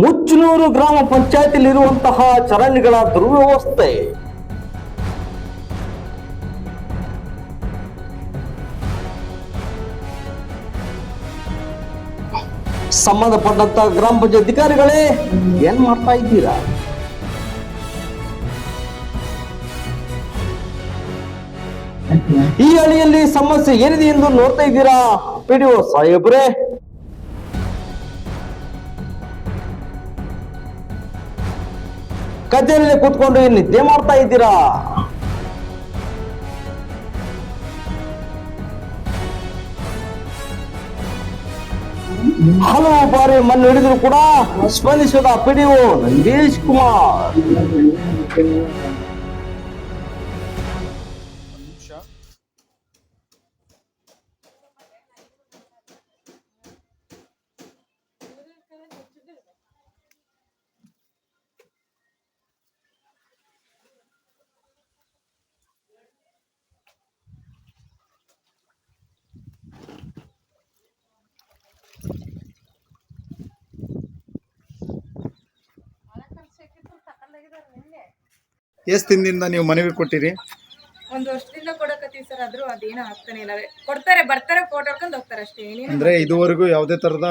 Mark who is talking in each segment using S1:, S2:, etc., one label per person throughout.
S1: ಕುಚ್ಚನೂರು ಗ್ರಾಮ ಪಂಚಾಯತಿಲಿರುವಂತಹ ಚರಂಡಿಗಳ ದುರ್ವ್ಯವಸ್ಥೆ. ಸಂಬಂಧಪಟ್ಟಂತ ಗ್ರಾಮ ಪಂಚಾಯತ್ ಅಧಿಕಾರಿಗಳೇ, ಏನ್ ಮಾಡ್ತಾ ಇದ್ದೀರಾ? ಈ ಹಳ್ಳಿಯಲ್ಲಿ ಸಮಸ್ಯೆ ಏನಿದೆ ಎಂದು ನೋಡ್ತಾ ಇದ್ದೀರಾ? ಪಿಡಿಒ ಸಾಹೇಬ್ರೆ? ಕಚೇರಿಯಲ್ಲಿ ಕೂತ್ಕೊಂಡು ಇಲ್ಲಿ ನಿದ್ದೆ ಮಾಡ್ತಾ ಇದ್ದೀರಾ? ಹಲವು ಬಾರಿ ಮಣ್ಣು ಹಿಡಿದ್ರು ಕೂಡ ಸ್ಪಂದಿಸದ ಪಿಡಿಒ ನಂದೀಶ್ ಕುಮಾರ್.
S2: ಎಷ್ಟು ದಿನದಿಂದ ನೀವು ಮನವಿ ಕೊಟ್ಟಿರಿ?
S3: ಒಂದು ವರ್ಷದಿಂದ ಕೊಡಕತ್ತೀವಿ ಸರ್ ಆದ್ರೂ ಅದೇನೋ ಆಗ್ತಾನೆ ಇಲ್ಲ. ಕೊಡ್ತಾರೆ ಬರ್ತಾರೆ ಫೋಟೋ ಹಾಕೊಂಡು ಹೋಗ್ತಾರೆ ಅಷ್ಟೇ ಏನೇನು
S2: ಅಂದ್ರೆ ಇದುವರೆಗೂ ಯಾವುದೇ ತರದ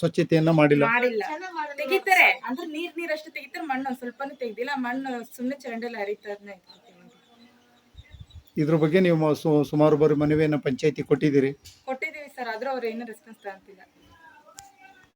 S2: ಸ್ವಚ್ಛತೆಯನ್ನ ಮಾಡಿಲ್ಲ?
S3: ಮಾಡಿಲ್ಲ. ತೆಗಿತಾರೆ ಅಂದ್ರೆ ನೀರ್ ನೀರ್ ಅಷ್ಟು ತೆಗಿತಾರೆ ಮಣ್ಣು ಒಂದ್ ಸ್ವಲ್ಪನೂ ತೆಗ್ದಿಲ್ಲ ಮಣ್ಣು ಸುಮ್ಮನೆ ಚರಂಡಲ್ಲಿ ಹರಿತಾರನೆ
S2: ಇದ್ರ ಬಗ್ಗೆ ನೀವು ಸು- ಸುಮಾರು ಬಾರಿ ಮನವಿಯನ್ನ ಪಂಚಾಯತಿ ಕೊಟ್ಟಿದ್ದೀರಿ.
S3: ಕೊಟ್ಟಿದೀವಿ ಸರ್ ಆದ್ರೂ ಅವ್ರು ಏನು ರೆಸ್ಪಾನ್ಸ್ ತಗೊಂತಿಲ್ಲ.